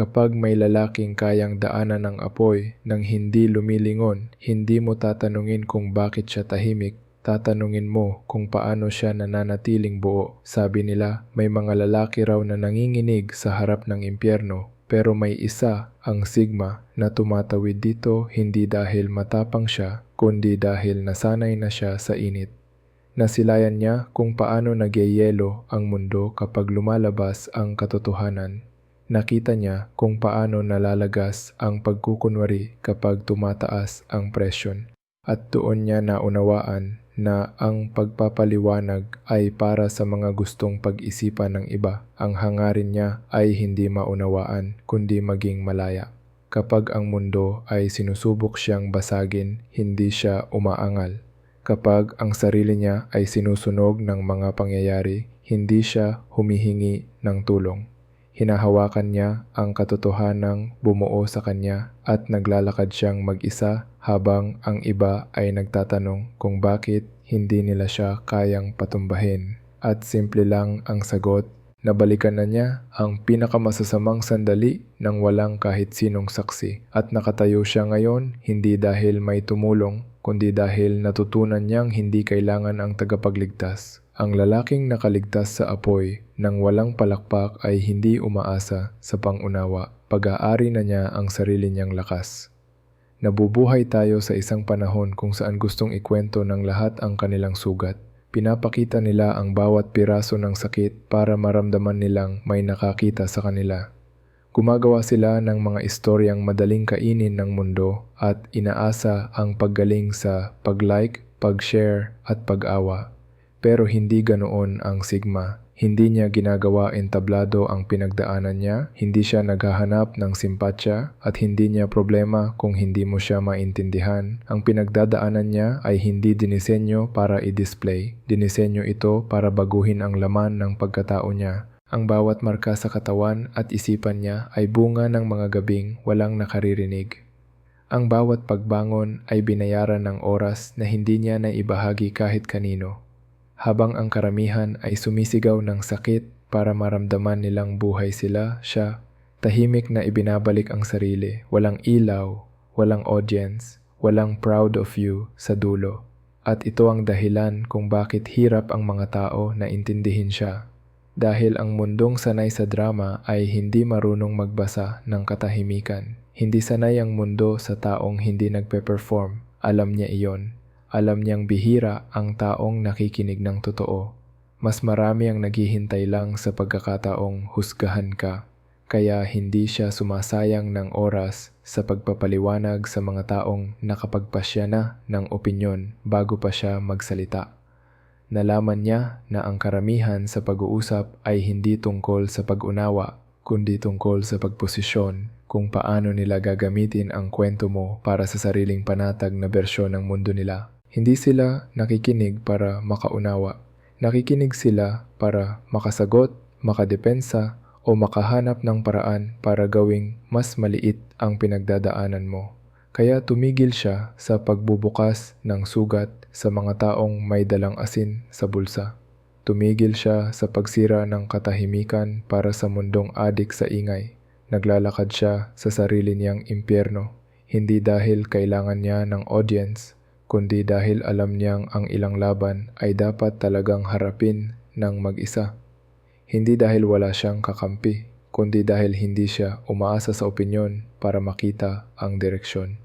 Kapag may lalaking kayang daanan ng apoy nang hindi lumilingon, hindi mo tatanungin kung bakit siya tahimik. Tatanungin mo kung paano siya nananatiling buo. Sabi nila, may mga lalaki raw na nanginginig sa harap ng impyerno. Pero may isa, ang Sigma, na tumatawid dito hindi dahil matapang siya, kundi dahil nasanay na siya sa init. Nasilayan niya kung paano nagyayelo ang mundo kapag lumalabas ang katotohanan. Nakita niya kung paano nalalagas ang pagkukunwari kapag tumataas ang presyon. At doon niya naunawaan na ang pagpapaliwanag ay para sa mga gustong pag-isipan ng iba. Ang hangarin niya ay hindi maunawaan kundi maging malaya. Kapag ang mundo ay sinusubok siyang basagin, hindi siya umaangal. Kapag ang sarili niya ay sinusunog ng mga pangyayari, hindi siya humihingi ng tulong. Hinahawakan niya ang katotohanang bumuo sa kanya at naglalakad siyang mag-isa habang ang iba ay nagtatanong kung bakit hindi nila siya kayang patumbahin. At simple lang ang sagot, nabalikan na niya ang pinakamasasamang sandali nang walang kahit sinong saksi at nakatayo siya ngayon hindi dahil may tumulong kundi dahil natutunan niyang hindi kailangan ang tagapagligtas. Ang lalaking nakaligtas sa apoy nang walang palakpak ay hindi umaasa sa pangunawa. Pag-aari na niya ang sarili niyang lakas. Nabubuhay tayo sa isang panahon kung saan gustong ikwento ng lahat ang kanilang sugat. Pinapakita nila ang bawat piraso ng sakit para maramdaman nilang may nakakita sa kanila. Gumagawa sila ng mga istoryang madaling kainin ng mundo at inaasa ang paggaling sa pag-like, pag-share at pag-awa. Pero hindi ganoon ang Sigma. Hindi niya ginagawa entablado ang pinagdaanan niya, hindi siya naghahanap ng simpatsya, at hindi niya problema kung hindi mo siya maintindihan. Ang pinagdadaanan niya ay hindi dinisenyo para i-display. Dinisenyo ito para baguhin ang laman ng pagkatao niya. Ang bawat marka sa katawan at isipan niya ay bunga ng mga gabing walang nakaririnig. Ang bawat pagbangon ay binayaran ng oras na hindi niya na ibahagi kahit kanino habang ang karamihan ay sumisigaw ng sakit para maramdaman nilang buhay sila, siya, tahimik na ibinabalik ang sarili, walang ilaw, walang audience, walang proud of you sa dulo. At ito ang dahilan kung bakit hirap ang mga tao na intindihin siya. Dahil ang mundong sanay sa drama ay hindi marunong magbasa ng katahimikan. Hindi sanay ang mundo sa taong hindi nagpe-perform. Alam niya iyon. Alam niyang bihira ang taong nakikinig ng totoo. Mas marami ang naghihintay lang sa pagkakataong husgahan ka, kaya hindi siya sumasayang ng oras sa pagpapaliwanag sa mga taong nakapagpasya na ng opinyon bago pa siya magsalita. Nalaman niya na ang karamihan sa pag-uusap ay hindi tungkol sa pag-unawa, kundi tungkol sa pagposisyon kung paano nila gagamitin ang kwento mo para sa sariling panatag na bersyon ng mundo nila. Hindi sila nakikinig para makaunawa. Nakikinig sila para makasagot, makadepensa, o makahanap ng paraan para gawing mas maliit ang pinagdadaanan mo. Kaya tumigil siya sa pagbubukas ng sugat sa mga taong may dalang asin sa bulsa. Tumigil siya sa pagsira ng katahimikan para sa mundong adik sa ingay. Naglalakad siya sa sarili niyang impyerno, hindi dahil kailangan niya ng audience, kundi dahil alam niyang ang ilang laban ay dapat talagang harapin ng mag-isa. Hindi dahil wala siyang kakampi, kundi dahil hindi siya umaasa sa opinyon para makita ang direksyon.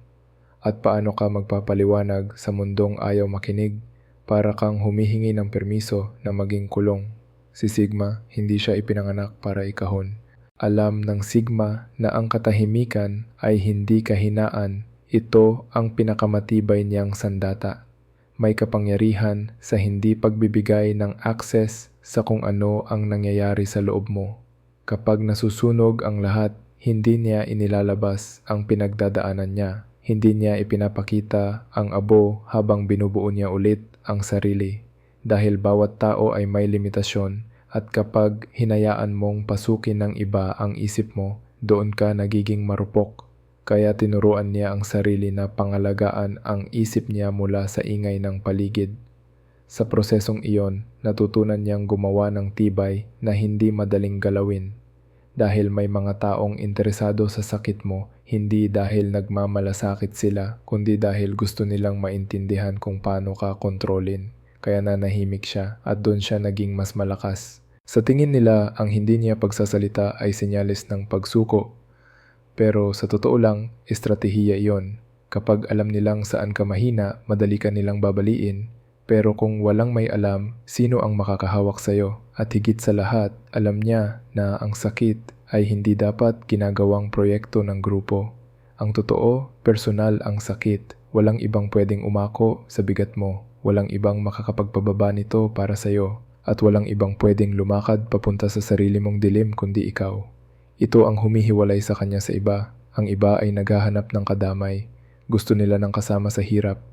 At paano ka magpapaliwanag sa mundong ayaw makinig para kang humihingi ng permiso na maging kulong. Si Sigma, hindi siya ipinanganak para ikahon. Alam ng Sigma na ang katahimikan ay hindi kahinaan, ito ang pinakamatibay niyang sandata. May kapangyarihan sa hindi pagbibigay ng access sa kung ano ang nangyayari sa loob mo. Kapag nasusunog ang lahat, hindi niya inilalabas ang pinagdadaanan niya. Hindi niya ipinapakita ang abo habang binubuo niya ulit ang sarili. Dahil bawat tao ay may limitasyon at kapag hinayaan mong pasukin ng iba ang isip mo, doon ka nagiging marupok. Kaya tinuruan niya ang sarili na pangalagaan ang isip niya mula sa ingay ng paligid. Sa prosesong iyon, natutunan niyang gumawa ng tibay na hindi madaling galawin. dahil may mga taong interesado sa sakit mo, hindi dahil nagmamalasakit sila, kundi dahil gusto nilang maintindihan kung paano ka kontrolin. Kaya nanahimik siya at doon siya naging mas malakas. Sa tingin nila, ang hindi niya pagsasalita ay senyales ng pagsuko. Pero sa totoo lang, estratehiya iyon. Kapag alam nilang saan ka mahina, madali ka nilang babaliin. Pero kung walang may alam, sino ang makakahawak sa'yo? At higit sa lahat, alam niya na ang sakit ay hindi dapat ginagawang proyekto ng grupo. Ang totoo, personal ang sakit. Walang ibang pwedeng umako sa bigat mo. Walang ibang makakapagpababa nito para sa'yo. At walang ibang pwedeng lumakad papunta sa sarili mong dilim kundi ikaw. Ito ang humihiwalay sa kanya sa iba. Ang iba ay naghahanap ng kadamay. Gusto nila ng kasama sa hirap.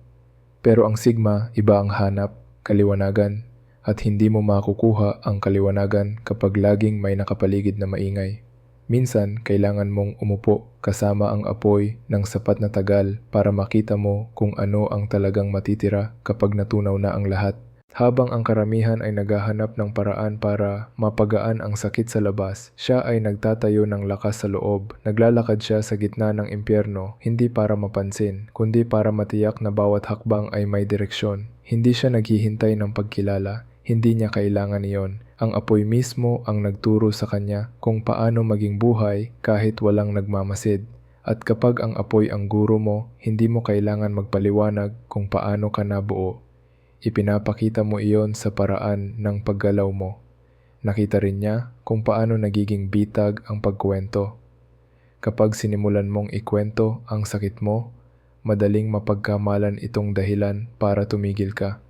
Pero ang sigma, iba ang hanap, kaliwanagan, at hindi mo makukuha ang kaliwanagan kapag laging may nakapaligid na maingay. Minsan, kailangan mong umupo kasama ang apoy ng sapat na tagal para makita mo kung ano ang talagang matitira kapag natunaw na ang lahat. Habang ang karamihan ay naghahanap ng paraan para mapagaan ang sakit sa labas, siya ay nagtatayo ng lakas sa loob. Naglalakad siya sa gitna ng impyerno, hindi para mapansin, kundi para matiyak na bawat hakbang ay may direksyon. Hindi siya naghihintay ng pagkilala, hindi niya kailangan iyon. Ang apoy mismo ang nagturo sa kanya kung paano maging buhay kahit walang nagmamasid. At kapag ang apoy ang guro mo, hindi mo kailangan magpaliwanag kung paano ka nabuo. Ipinapakita mo iyon sa paraan ng paggalaw mo. Nakita rin niya kung paano nagiging bitag ang pagkwento. Kapag sinimulan mong ikwento ang sakit mo, madaling mapagkamalan itong dahilan para tumigil ka.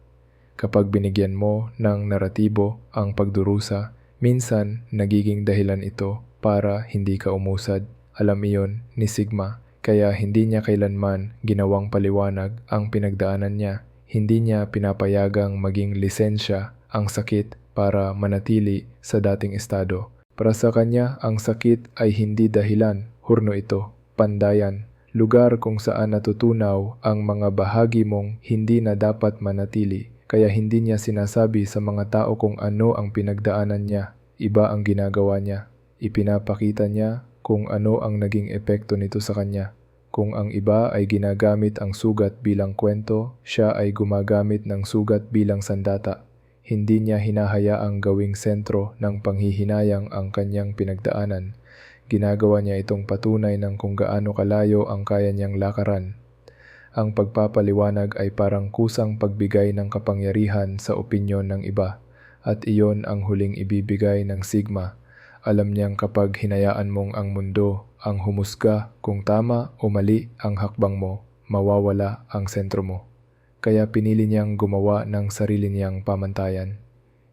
Kapag binigyan mo ng naratibo ang pagdurusa, minsan nagiging dahilan ito para hindi ka umusad. Alam iyon ni Sigma, kaya hindi niya kailanman ginawang paliwanag ang pinagdaanan niya hindi niya pinapayagang maging lisensya ang sakit para manatili sa dating estado. Para sa kanya, ang sakit ay hindi dahilan, hurno ito, pandayan, lugar kung saan natutunaw ang mga bahagi mong hindi na dapat manatili. Kaya hindi niya sinasabi sa mga tao kung ano ang pinagdaanan niya, iba ang ginagawa niya. Ipinapakita niya kung ano ang naging epekto nito sa kanya. Kung ang iba ay ginagamit ang sugat bilang kwento, siya ay gumagamit ng sugat bilang sandata. Hindi niya hinahayaang gawing sentro ng panghihinayang ang kanyang pinagdaanan. Ginagawa niya itong patunay ng kung gaano kalayo ang kaya niyang lakaran. Ang pagpapaliwanag ay parang kusang pagbigay ng kapangyarihan sa opinyon ng iba, at iyon ang huling ibibigay ng sigma. Alam niyang kapag hinayaan mong ang mundo ang humusga kung tama o mali ang hakbang mo, mawawala ang sentro mo. Kaya pinili niyang gumawa ng sarili niyang pamantayan.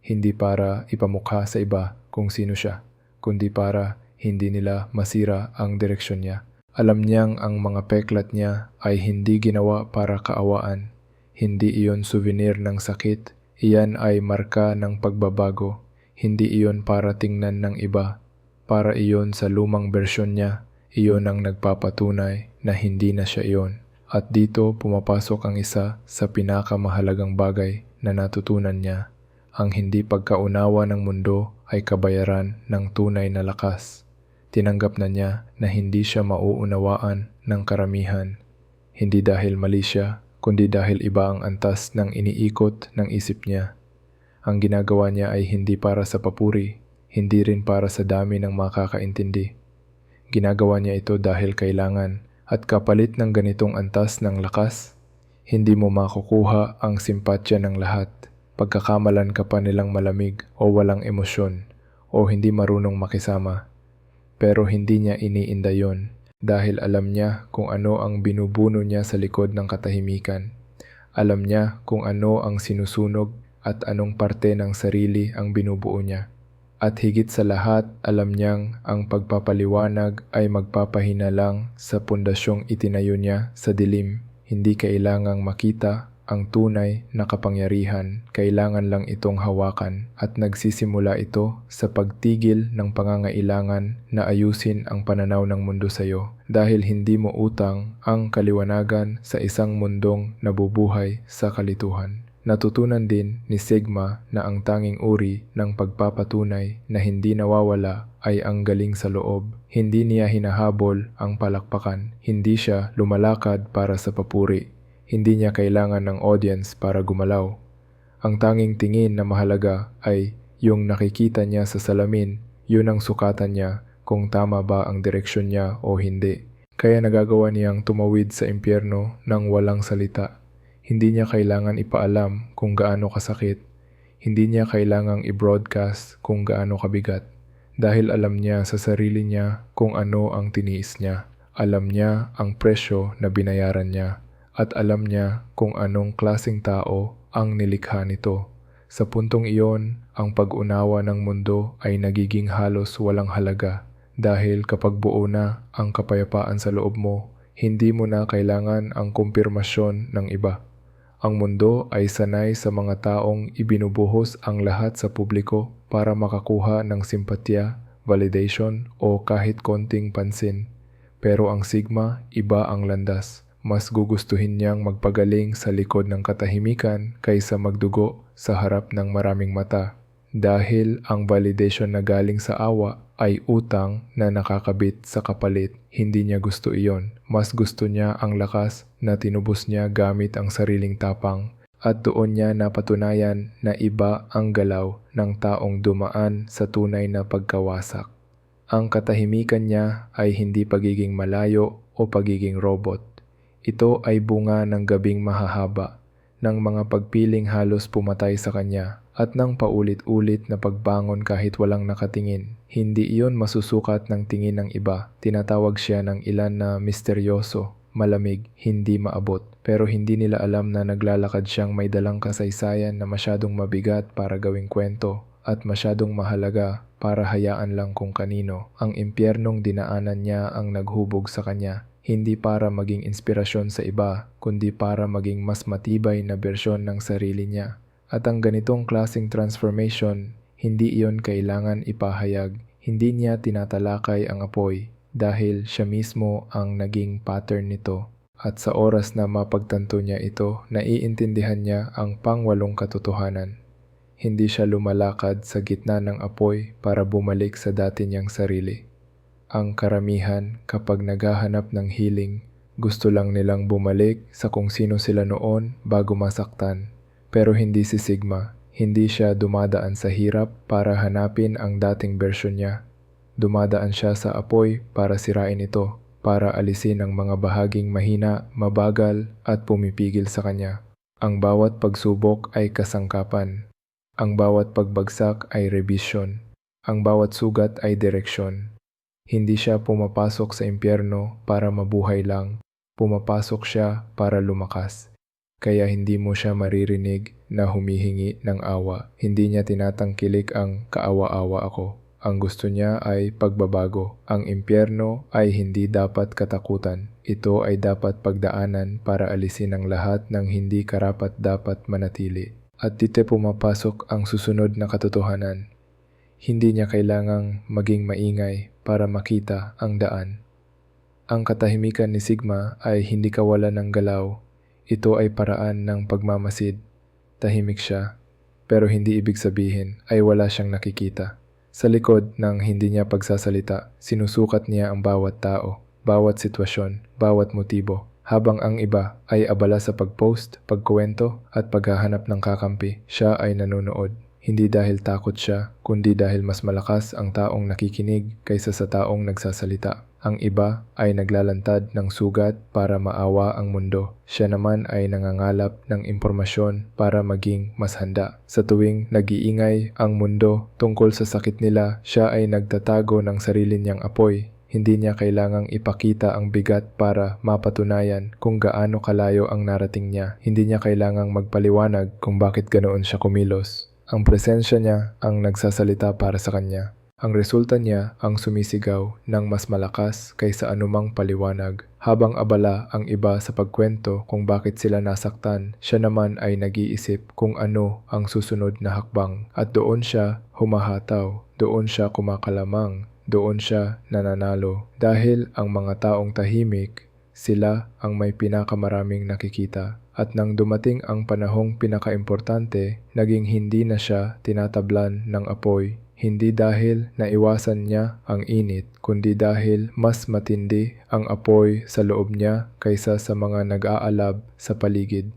Hindi para ipamukha sa iba kung sino siya, kundi para hindi nila masira ang direksyon niya. Alam niyang ang mga peklat niya ay hindi ginawa para kaawaan. Hindi iyon souvenir ng sakit, iyan ay marka ng pagbabago. Hindi iyon para tingnan ng iba, para iyon sa lumang bersyon niya, iyon ang nagpapatunay na hindi na siya iyon. At dito pumapasok ang isa sa pinakamahalagang bagay na natutunan niya. Ang hindi pagkaunawa ng mundo ay kabayaran ng tunay na lakas. Tinanggap na niya na hindi siya mauunawaan ng karamihan. Hindi dahil mali siya, kundi dahil iba ang antas ng iniikot ng isip niya. Ang ginagawa niya ay hindi para sa papuri, hindi rin para sa dami ng makakaintindi. Ginagawa niya ito dahil kailangan at kapalit ng ganitong antas ng lakas, hindi mo makukuha ang simpatya ng lahat. Pagkakamalan ka pa nilang malamig o walang emosyon o hindi marunong makisama. Pero hindi niya iniinda yon dahil alam niya kung ano ang binubuno niya sa likod ng katahimikan. Alam niya kung ano ang sinusunog at anong parte ng sarili ang binubuo niya. At higit sa lahat, alam niyang ang pagpapaliwanag ay magpapahina lang sa pundasyong itinayo niya sa dilim. Hindi kailangang makita ang tunay na kapangyarihan, kailangan lang itong hawakan at nagsisimula ito sa pagtigil ng pangangailangan na ayusin ang pananaw ng mundo sa iyo dahil hindi mo utang ang kaliwanagan sa isang mundong nabubuhay sa kalituhan. Natutunan din ni Sigma na ang tanging uri ng pagpapatunay na hindi nawawala ay ang galing sa loob. Hindi niya hinahabol ang palakpakan. Hindi siya lumalakad para sa papuri. Hindi niya kailangan ng audience para gumalaw. Ang tanging tingin na mahalaga ay yung nakikita niya sa salamin, yun ang sukatan niya kung tama ba ang direksyon niya o hindi. Kaya nagagawa niyang tumawid sa impyerno ng walang salita. Hindi niya kailangan ipaalam kung gaano kasakit. Hindi niya kailangang i-broadcast kung gaano kabigat. Dahil alam niya sa sarili niya kung ano ang tiniis niya. Alam niya ang presyo na binayaran niya. At alam niya kung anong klasing tao ang nilikha nito. Sa puntong iyon, ang pag-unawa ng mundo ay nagiging halos walang halaga. Dahil kapag buo na ang kapayapaan sa loob mo, hindi mo na kailangan ang kumpirmasyon ng iba. Ang mundo ay sanay sa mga taong ibinubuhos ang lahat sa publiko para makakuha ng simpatya, validation o kahit konting pansin. Pero ang Sigma, iba ang landas. Mas gugustuhin niyang magpagaling sa likod ng katahimikan kaysa magdugo sa harap ng maraming mata. Dahil ang validation na galing sa awa ay utang na nakakabit sa kapalit, hindi niya gusto iyon. Mas gusto niya ang lakas na tinubos niya gamit ang sariling tapang at doon niya napatunayan na iba ang galaw ng taong dumaan sa tunay na pagkawasak. Ang katahimikan niya ay hindi pagiging malayo o pagiging robot. Ito ay bunga ng gabing mahahaba, ng mga pagpiling halos pumatay sa kanya at ng paulit-ulit na pagbangon kahit walang nakatingin. Hindi iyon masusukat ng tingin ng iba. Tinatawag siya ng ilan na misteryoso, malamig, hindi maabot. Pero hindi nila alam na naglalakad siyang may dalang kasaysayan na masyadong mabigat para gawing kwento at masyadong mahalaga para hayaan lang kung kanino. Ang impyernong dinaanan niya ang naghubog sa kanya hindi para maging inspirasyon sa iba, kundi para maging mas matibay na bersyon ng sarili niya. At ang ganitong klasing transformation, hindi iyon kailangan ipahayag, hindi niya tinatalakay ang apoy dahil siya mismo ang naging pattern nito. At sa oras na mapagtanto niya ito, naiintindihan niya ang pangwalong katotohanan. Hindi siya lumalakad sa gitna ng apoy para bumalik sa dati niyang sarili. Ang karamihan kapag naghahanap ng healing, gusto lang nilang bumalik sa kung sino sila noon bago masaktan. Pero hindi si Sigma, hindi siya dumadaan sa hirap para hanapin ang dating bersyon niya. Dumadaan siya sa apoy para sirain ito, para alisin ang mga bahaging mahina, mabagal at pumipigil sa kanya. Ang bawat pagsubok ay kasangkapan. Ang bawat pagbagsak ay revision. Ang bawat sugat ay direksyon. Hindi siya pumapasok sa impyerno para mabuhay lang. Pumapasok siya para lumakas. Kaya hindi mo siya maririnig na humihingi ng awa. Hindi niya tinatangkilik ang kaawa-awa ako. Ang gusto niya ay pagbabago. Ang impyerno ay hindi dapat katakutan. Ito ay dapat pagdaanan para alisin ang lahat ng hindi karapat dapat manatili. At dito pumapasok ang susunod na katotohanan. Hindi niya kailangang maging maingay para makita ang daan. Ang katahimikan ni Sigma ay hindi kawalan ng galaw. Ito ay paraan ng pagmamasid. Tahimik siya, pero hindi ibig sabihin ay wala siyang nakikita. Sa likod ng hindi niya pagsasalita, sinusukat niya ang bawat tao, bawat sitwasyon, bawat motibo, habang ang iba ay abala sa pagpost, pagkuwento at paghahanap ng kakampi, siya ay nanonood. Hindi dahil takot siya, kundi dahil mas malakas ang taong nakikinig kaysa sa taong nagsasalita. Ang iba ay naglalantad ng sugat para maawa ang mundo. Siya naman ay nangangalap ng impormasyon para maging mas handa. Sa tuwing nag-iingay ang mundo tungkol sa sakit nila, siya ay nagtatago ng sarili niyang apoy. Hindi niya kailangang ipakita ang bigat para mapatunayan kung gaano kalayo ang narating niya. Hindi niya kailangang magpaliwanag kung bakit ganoon siya kumilos. Ang presensya niya ang nagsasalita para sa kanya. Ang resulta niya ang sumisigaw ng mas malakas kaysa anumang paliwanag. Habang abala ang iba sa pagkwento kung bakit sila nasaktan, siya naman ay nag-iisip kung ano ang susunod na hakbang. At doon siya humahataw, doon siya kumakalamang, doon siya nananalo. Dahil ang mga taong tahimik, sila ang may pinakamaraming nakikita. At nang dumating ang panahong pinakaimportante, naging hindi na siya tinatablan ng apoy. Hindi dahil naiwasan niya ang init, kundi dahil mas matindi ang apoy sa loob niya kaysa sa mga nag-aalab sa paligid.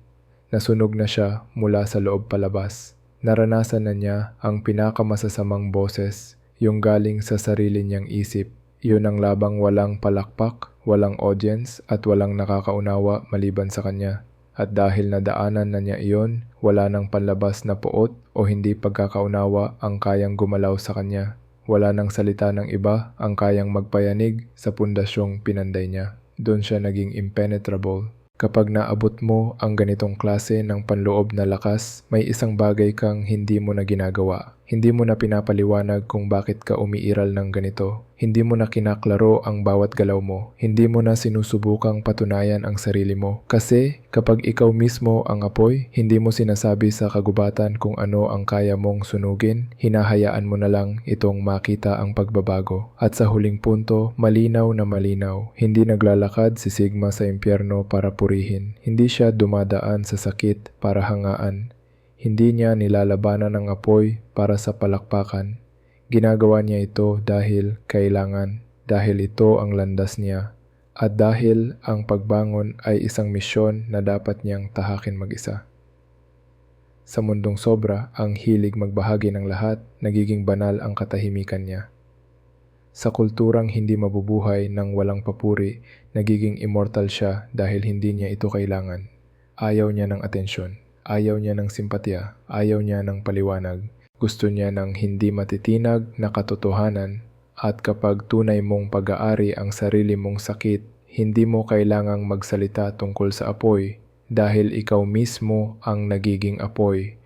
Nasunog na siya mula sa loob palabas. Naranasan na niya ang pinakamasasamang boses, yung galing sa sarili niyang isip. Yun ang labang walang palakpak, walang audience at walang nakakaunawa maliban sa kanya. At dahil nadaanan na niya iyon, wala nang panlabas na puot o hindi pagkakaunawa ang kayang gumalaw sa kanya. Wala nang salita ng iba ang kayang magpayanig sa pundasyong pinanday niya. Doon siya naging impenetrable. Kapag naabot mo ang ganitong klase ng panloob na lakas, may isang bagay kang hindi mo na ginagawa. Hindi mo na pinapaliwanag kung bakit ka umiiral ng ganito. Hindi mo na kinaklaro ang bawat galaw mo. Hindi mo na sinusubukang patunayan ang sarili mo. Kasi kapag ikaw mismo ang apoy, hindi mo sinasabi sa kagubatan kung ano ang kaya mong sunugin. Hinahayaan mo na lang itong makita ang pagbabago. At sa huling punto, malinaw na malinaw. Hindi naglalakad si Sigma sa impyerno para purihin. Hindi siya dumadaan sa sakit para hangaan. Hindi niya nilalabanan ng apoy para sa palakpakan. Ginagawa niya ito dahil kailangan, dahil ito ang landas niya, at dahil ang pagbangon ay isang misyon na dapat niyang tahakin mag-isa. Sa mundong sobra, ang hilig magbahagi ng lahat, nagiging banal ang katahimikan niya. Sa kulturang hindi mabubuhay ng walang papuri, nagiging immortal siya dahil hindi niya ito kailangan. Ayaw niya ng atensyon. Ayaw niya ng simpatya, ayaw niya ng paliwanag, gusto niya ng hindi matitinag na katotohanan. At kapag tunay mong pag-aari ang sarili mong sakit, hindi mo kailangang magsalita tungkol sa apoy dahil ikaw mismo ang nagiging apoy